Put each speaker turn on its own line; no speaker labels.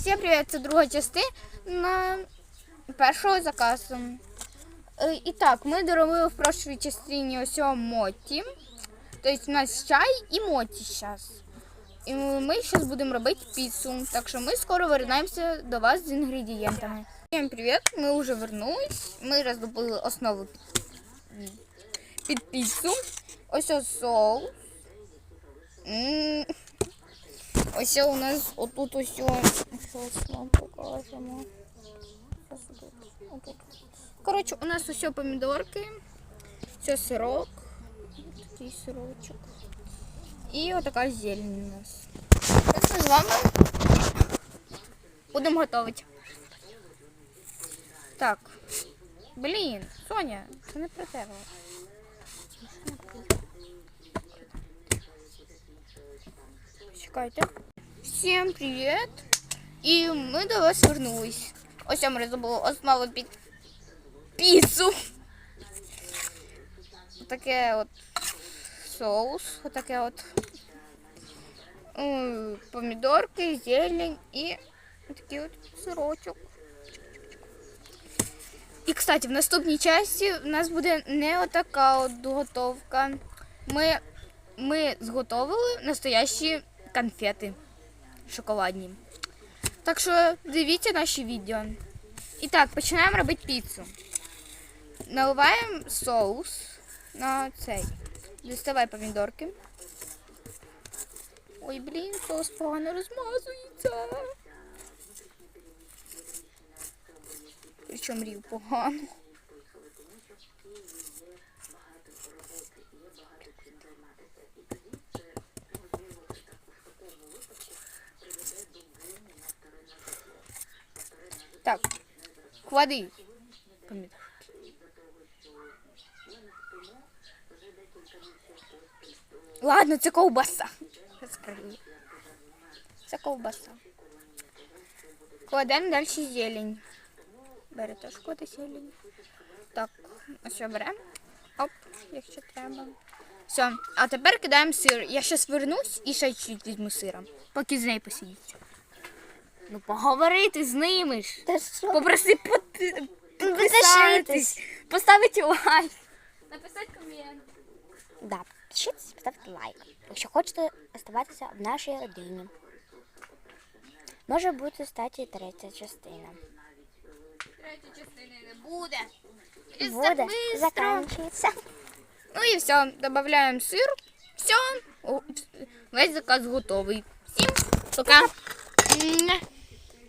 Всім привіт, це друга частина першого заказу. Е, І так, ми доробили в прошлій частині ось моті. Тобто у нас чай і моті зараз. І ми зараз будемо робити піцу. Так що ми скоро вернемося до вас з інгредієнтами. Всім привіт, ми вже вернулись. Ми роздобули основу під піцу. Ось ось соус. М, Ось у нас отут ось щось вам покажемо. Щас отут, отут. Коротше, у нас ось помідорки, все сирок, такий сирочок. І отака зелень у нас. Зараз ми з вами будемо готувати. Так. Блін, Соня, це не про тебе. Чекайте. Всім привіт! І ми до вас вернулись. Ось ми розробили основу під піцу. Таке от соус, отаке от помідорки, зелень і такий от сирочок. І, кстати, в наступній часті в нас буде не отака от готовка. Ми, ми зготовили настоящі конфети шоколадні. Так що дивіться наші відео. І так, починаємо робити піцу. Наливаємо соус на цей. Доставай помідорки. Ой, блін, соус погано розмазується. Причому рів погано. Так, клади. Ладно, це ковбаса. Це ковбаса. Кладемо далі зелень. Бери теж клади зелень. Так, ось беремо. Оп, якщо треба. Все, а тепер кидаємо сир. Я зараз вернусь і ще чуть візьму сира, поки з нею посидіть. Ну поговорити з ними ж.
Та що?
Попроси пот-
підписатись,
поставити лайк. Написати комент.
Да, підпишіться, поставте лайк. Якщо хочете оставатися в нашій родині. Може бути, статі третя частина.
Третьої частини не буде.
Буде, заканчивается.
Ну і все, додаємо сир. Все, весь заказ готовий. Всім пока.